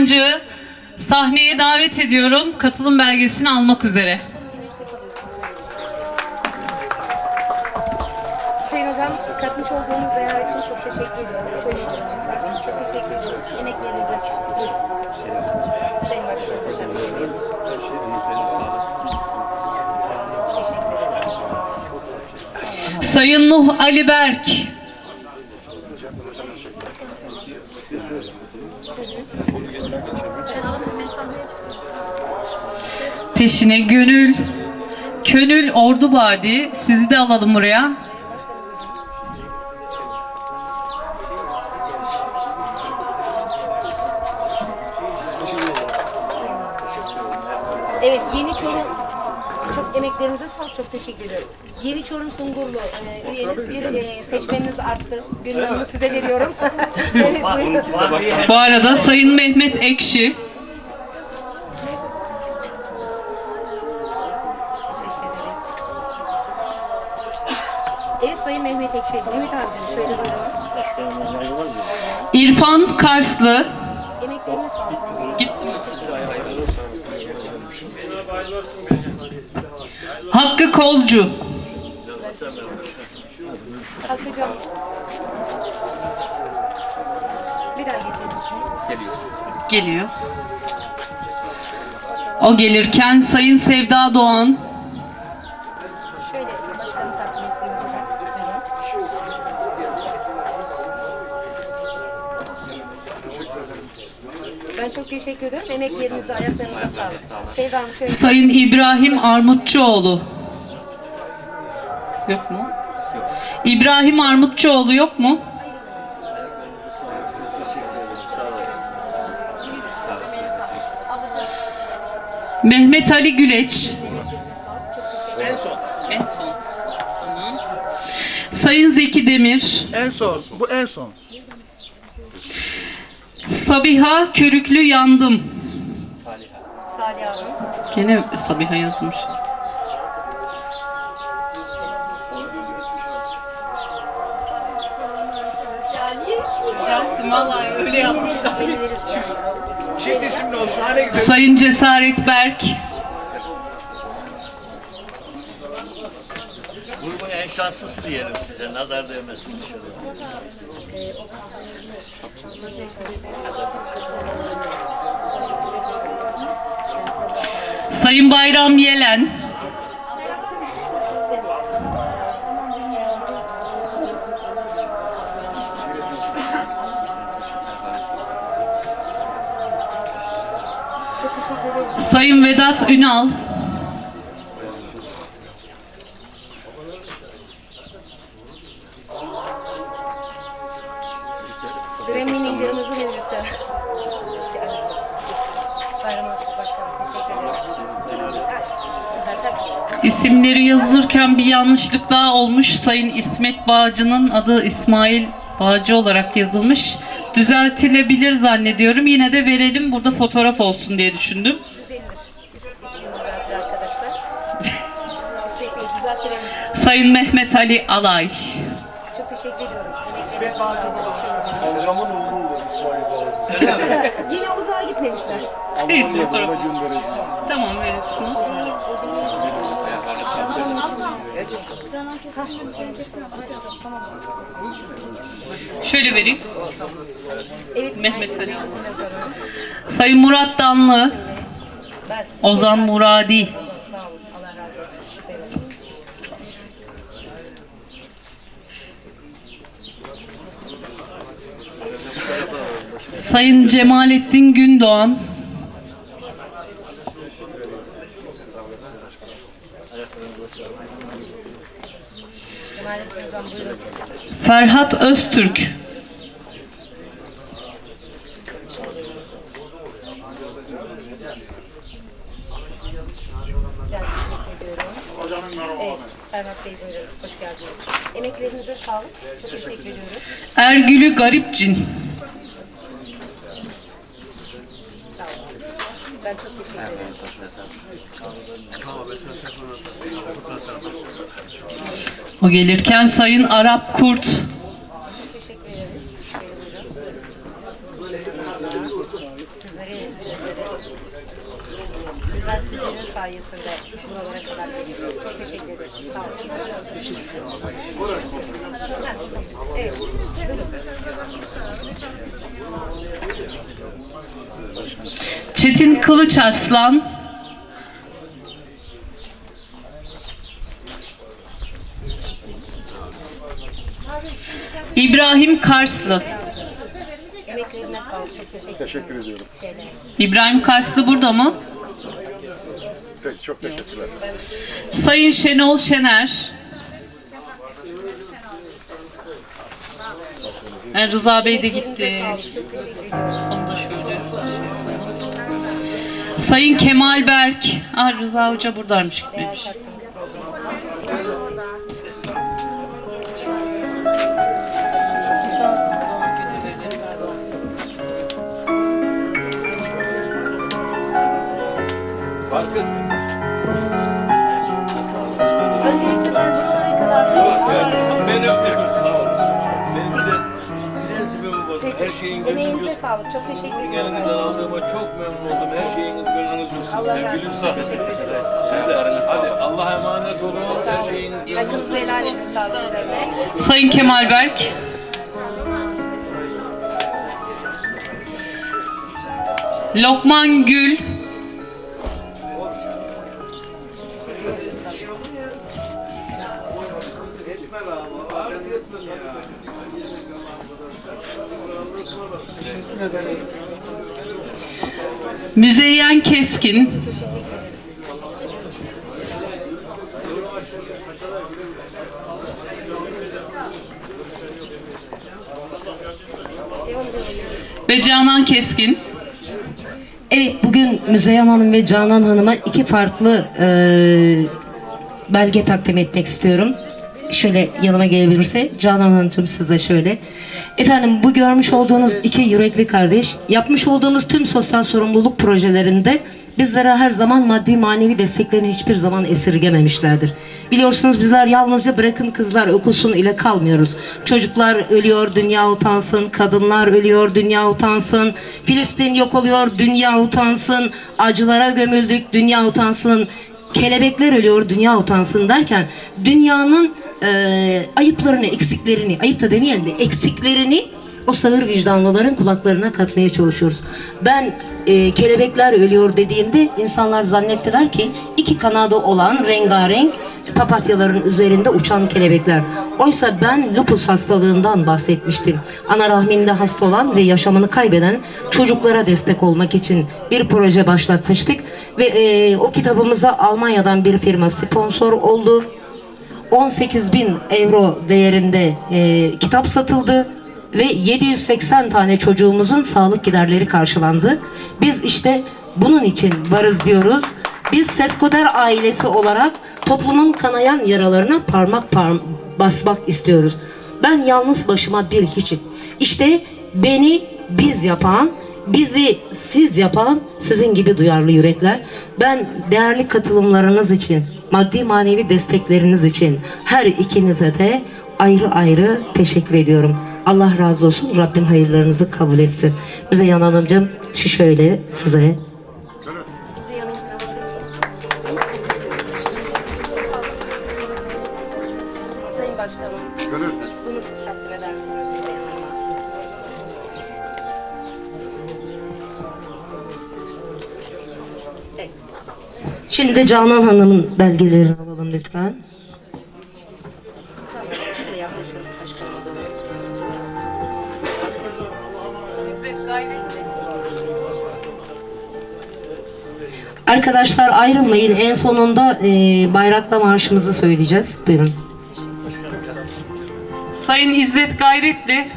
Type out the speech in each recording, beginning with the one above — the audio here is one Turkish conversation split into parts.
Sancı'yı sahneye davet ediyorum. Katılım belgesini almak üzere. Sayın Hocam, katmış olduğunuz değer için çok teşekkür ediyorum. Şöyle çok teşekkür ediyorum. Emeklerinize sağlık. Sayın Başkanım, teşekkür ederim. Teşekkür ederim. Sayın Nuh Ali Berk. Peşine Gönül, Könül Ordubadi. Sizi de alalım buraya. Evet, Yeni Çorum çok emeklerinize sağlık, çok teşekkür ederim. Yeni Çorum Sungurlu e, üyeniz, bir e, seçmeniniz arttı. Gönül Hanım'ı size veriyorum. evet, buyurun. Bu arada Sayın Mehmet Ekşi. Evet Sayın Mehmet Ekşi. Mehmet abicim şöyle buyurun. İrfan Karslı. Emeklerine sağlık. Gitti mi? Hakkı Kolcu. Kalkacağım. Bir daha getirir misin? Geliyor. O gelirken Sayın Sevda Doğan. Çok teşekkür ederim. Emek yerinize, ayaklarınıza sağlık. Sevda Hanım şöyle Sayın İbrahim Armutçuoğlu. Yok mu? Yok. İbrahim Armutçuoğlu yok mu? Mehmet Ali Güleç. En son. En son. Tamam. Sayın Zeki Demir. En son. Bu en son. Sabiha Körüklü Yandım. Salih Hanım. Gene Sabiha yazmış. Düzelttim vallahi öyle yazmışlar. Çift isimli oldu. Sayın Cesaret Berk. Grubun en şanslısı diyelim size. Nazar değmesin. Sayın Bayram Yelen. Sayın Vedat Ünal. Kırmızı. Bayram Başkanım teşekkür ederim. Sizler tak. İsimleri yazılırken bir yanlışlık daha olmuş. Sayın İsmet Bağcı'nın adı İsmail Bağcı olarak yazılmış. Düzeltilebilir zannediyorum. Yine de verelim. Burada fotoğraf olsun diye düşündüm. Düzelir. İsim, ismini düzeltir arkadaşlar. İsmet Bey düzeltirim. Sayın Mehmet Ali Alay. Çok teşekkür ediyoruz. Emeklerinize sağlık. Hocamın oğlu olur İsmail Bağcı. Yine uzağa gitmemişler. Neyse fotoğraf olsun. göndereceğim. Tamam verirsin. Şöyle vereyim. Evet. Mehmet Ali. Sayın Murat Danlı. Ben. Ozan Muradi. Sayın Cemalettin Gündoğan. Ferhat Öztürk. Ferhat Bey buyurun. Hoş geldiniz. Emeklerinize sağlık. Çok teşekkür ediyoruz. Ergülü Garipcin. Sağ olun. Ben çok teşekkür ederim. O gelirken Sayın Arap Kurt. Bizler sizlerin sayesinde buralara kadar geliyoruz. Çok teşekkür ederiz. Sağ olun. Evet. Çetin Kılıç Arslan. İbrahim Karslı. Teşekkür, ediyorum. İbrahim Karslı burada mı? Peki çok teşekkürler. Sayın Şenol Şener. Yani Rıza Bey de gitti. Onu da şöyle şey. Sayın Kemal Berk. Ah Rıza Hoca buradaymış gitmemiş. Bu. Her şeyin Emeğinize gönlünüz. sağlık. Çok teşekkür Elinizden ediyorum. aldığıma çok memnun oldum. Her şeyiniz gönlünüz olsun Allah sevgili olsun. usta. Siz de hadi Allah'a emanet olun. Sağ Her olun. şeyiniz gönlünüz Hakkınızı helal edin sağlık üzerine. Sayın Kemal Berk. Lokman Gül. Müzeyyen Keskin. Ve Canan Keskin. Evet bugün Müzeyyen Hanım ve Canan Hanım'a iki farklı e, belge takdim etmek istiyorum. Şöyle yanıma gelebilirse Canan Hanımcığım siz de şöyle. Efendim bu görmüş olduğunuz iki yürekli kardeş yapmış olduğumuz tüm sosyal sorumluluk projelerinde bizlere her zaman maddi manevi desteklerini hiçbir zaman esirgememişlerdir. Biliyorsunuz bizler yalnızca bırakın kızlar okusun ile kalmıyoruz. Çocuklar ölüyor dünya utansın, kadınlar ölüyor dünya utansın, Filistin yok oluyor dünya utansın, acılara gömüldük dünya utansın, kelebekler ölüyor dünya utansın derken dünyanın eee, ayıplarını, eksiklerini, ayıp da demeyelim de eksiklerini o sağır vicdanlıların kulaklarına katmaya çalışıyoruz. Ben e, kelebekler ölüyor dediğimde insanlar zannettiler ki iki kanadı olan rengarenk papatyaların üzerinde uçan kelebekler. Oysa ben lupus hastalığından bahsetmiştim. Ana rahminde hasta olan ve yaşamını kaybeden çocuklara destek olmak için bir proje başlatmıştık. Ve e, o kitabımıza Almanya'dan bir firma sponsor oldu. 18 bin euro değerinde e, kitap satıldı ve 780 tane çocuğumuzun sağlık giderleri karşılandı. Biz işte bunun için varız diyoruz. Biz Seskoder ailesi olarak toplumun kanayan yaralarına parmak parm basmak istiyoruz. Ben yalnız başıma bir hiçim. İşte beni biz yapan, bizi siz yapan sizin gibi duyarlı yürekler. Ben değerli katılımlarınız için, maddi manevi destekleriniz için her ikinize de ayrı ayrı teşekkür ediyorum. Allah razı olsun. Rabbim hayırlarınızı kabul etsin. Müzeyyen Hanımcığım şu şöyle size Sayın Başkanım, bunu siz takdim eder misiniz Şimdi de Canan Hanım'ın belgelerini alalım lütfen. Arkadaşlar ayrılmayın. En sonunda e, bayrakla marşımızı söyleyeceğiz. Buyurun. Sayın İzzet Gayretli.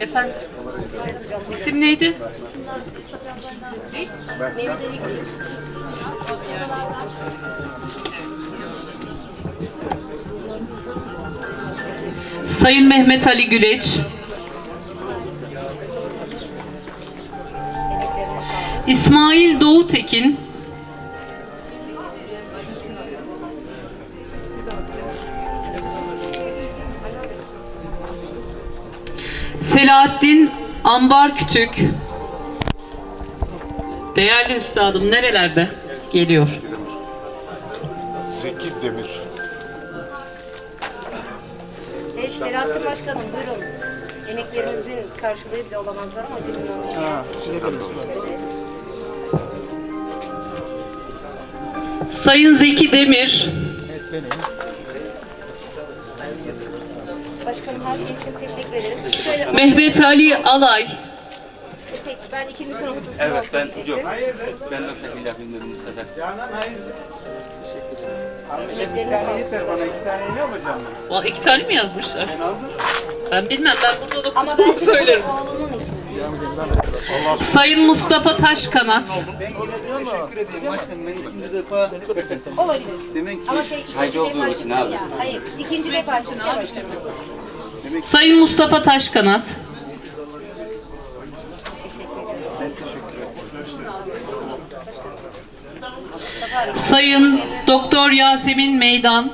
Efendim isim neydi? Sayın Mehmet Ali Güleç. İsmail Doğu Tekin. Ambar Kütük. Değerli üstadım nerelerde? Geliyor. Zeki Demir. Evet Selahattin Başkanım buyurun. Emeklerinizin karşılığı bile olamazlar ama günün anısına. Şöyle. Sayın Zeki Demir. Başkanım her şey için teşekkür ederim. Şöyle, Mehmet Ali Alay. peki ben ikinci sınıf ortasında Evet ben yok. Ben de o şekilde yapayım dedim bu sefer. Emeklerinize sağlık. Valla iki tane mi yazmışlar? Ben bilmem. Ben burada ben söylerim. oğlunun için. Sayın Mustafa Taşkanat. Teşekkür edeyim başkanım. Ben ikinci defa Olabilir. demek ki Ama şey ikinci çaycı olduğum defa için abi. ya. Hayır. ikinci defa çıktı ya başkanım. Sayın Mustafa Taşkanat. Sayın Doktor Yasemin Meydan.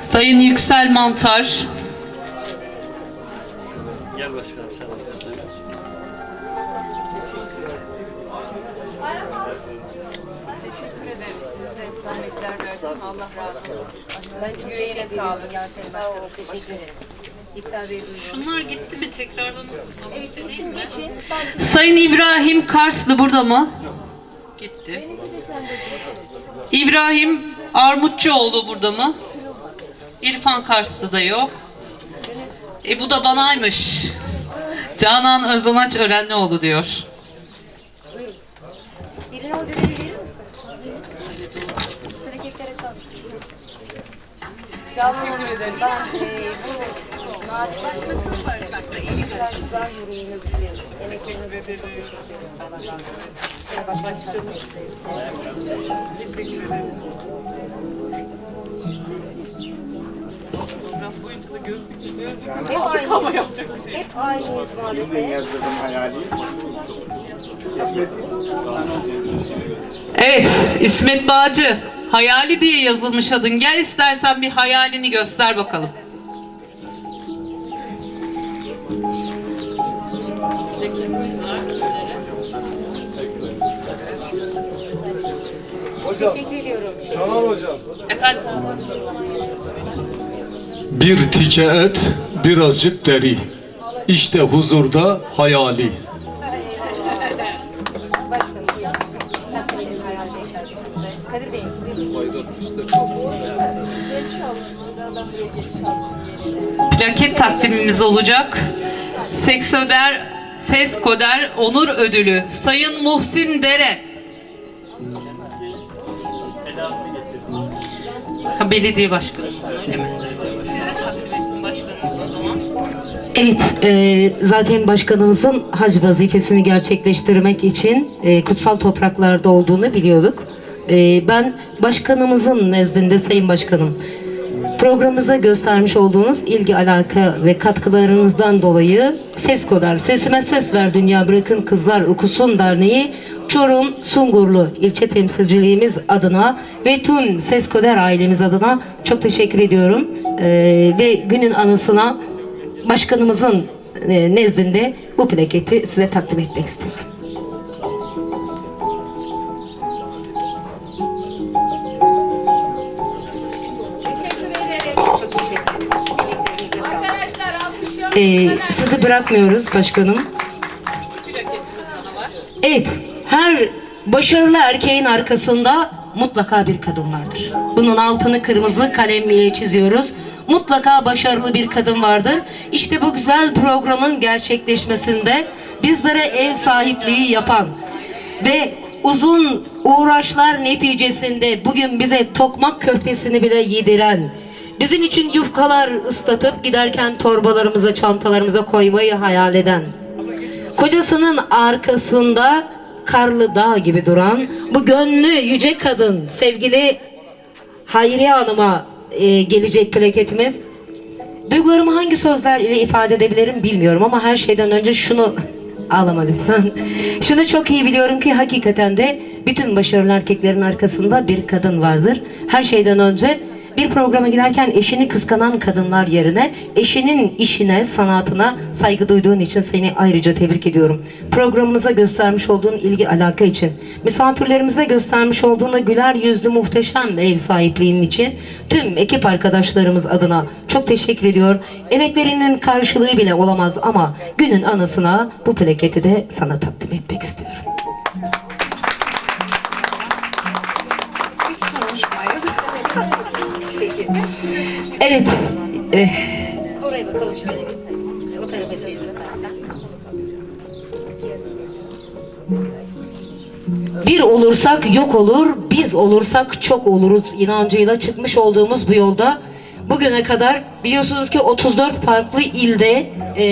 Sayın Yüksel Mantar. Allah razı olsun. Ben çok Yüreğine sağlık. Yasemin Başkanım. Teşekkür ederim. Yüksel Bey buyurun. Şunlar gitti mi tekrardan? Evet isim geçin. Ben Sayın İbrahim Karslı burada mı? Gitti. İbrahim Armutçuoğlu burada mı? İrfan Karslı da yok. E bu da banaymış. Canan Özanaç Örenlioğlu diyor. Birine o Canan Hanım, ben e, bu nadide bu kadar güzel yüreğiniz için, emekleriniz için çok teşekkür ederim. Allah razı olsun. Şöyle başkanım çok Hep aynı. Hep aynıyız maalesef. Evet, İsmet Bağcı. Hayali diye yazılmış adın. Gel istersen bir hayalini göster bakalım. Var kimlere? Teşekkür ediyorum. Efendim? Bir tike et, birazcık deri. İşte huzurda hayali. Takdimimiz olacak. Seksoder, Ses Koder Onur Ödülü. Sayın Muhsin Dere. Ha, belediye başkanı. Evet, e, zaten başkanımızın hac vazifesini gerçekleştirmek için e, kutsal topraklarda olduğunu biliyorduk. E, ben başkanımızın nezdinde Sayın Başkanım, programımıza göstermiş olduğunuz ilgi, alaka ve katkılarınızdan dolayı Ses Kodar, Sesime Ses Ver Dünya Bırakın Kızlar Okusun Derneği Çorum Sungurlu ilçe temsilciliğimiz adına ve tüm Ses Koder ailemiz adına çok teşekkür ediyorum. E, ve günün anısına başkanımızın e, nezdinde bu plaketi size takdim etmek istiyorum. Sağlık. E, sizi bırakmıyoruz başkanım. Evet, her başarılı erkeğin arkasında mutlaka bir kadın vardır. Bunun altını kırmızı kalem ile çiziyoruz. Mutlaka başarılı bir kadın vardır. İşte bu güzel programın gerçekleşmesinde bizlere ev sahipliği yapan ve uzun uğraşlar neticesinde bugün bize tokmak köftesini bile yediren, bizim için yufkalar ıslatıp giderken torbalarımıza, çantalarımıza koymayı hayal eden, Kocasının arkasında karlı dağ gibi duran bu gönlü yüce kadın sevgili Hayriye Hanım'a e, gelecek plaketimiz. Duygularımı hangi sözler ile ifade edebilirim bilmiyorum ama her şeyden önce şunu Ağlama lütfen. Şunu çok iyi biliyorum ki hakikaten de bütün başarılı erkeklerin arkasında bir kadın vardır. Her şeyden önce bir programa giderken eşini kıskanan kadınlar yerine eşinin işine, sanatına saygı duyduğun için seni ayrıca tebrik ediyorum. Programımıza göstermiş olduğun ilgi alaka için, misafirlerimize göstermiş olduğun da güler yüzlü muhteşem ev sahipliğinin için tüm ekip arkadaşlarımız adına çok teşekkür ediyor. Emeklerinin karşılığı bile olamaz ama günün anısına bu plaketi de sana takdim etmek istiyorum. Evet. eh, Oraya bakalım şöyle bir. O tarafa çevir istersen. Bir olursak yok olur, biz olursak çok oluruz inancıyla çıkmış olduğumuz bu yolda bugüne kadar biliyorsunuz ki 34 farklı ilde e,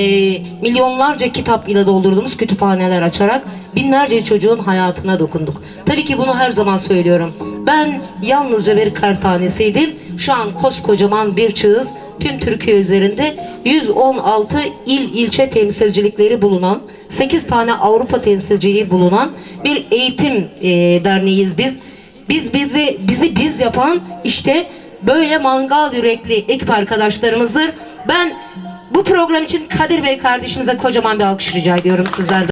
milyonlarca kitap ile doldurduğumuz kütüphaneler açarak binlerce çocuğun hayatına dokunduk. Tabii ki bunu her zaman söylüyorum. Ben yalnızca bir kar tanesiydim. Şu an koskocaman bir çığız tüm Türkiye üzerinde 116 il ilçe temsilcilikleri bulunan 8 tane Avrupa temsilciliği bulunan bir eğitim e, derneğiyiz biz. Biz bizi bizi biz yapan işte böyle mangal yürekli ekip arkadaşlarımızdır. Ben bu program için Kadir Bey kardeşimize kocaman bir alkış rica ediyorum sizlerden.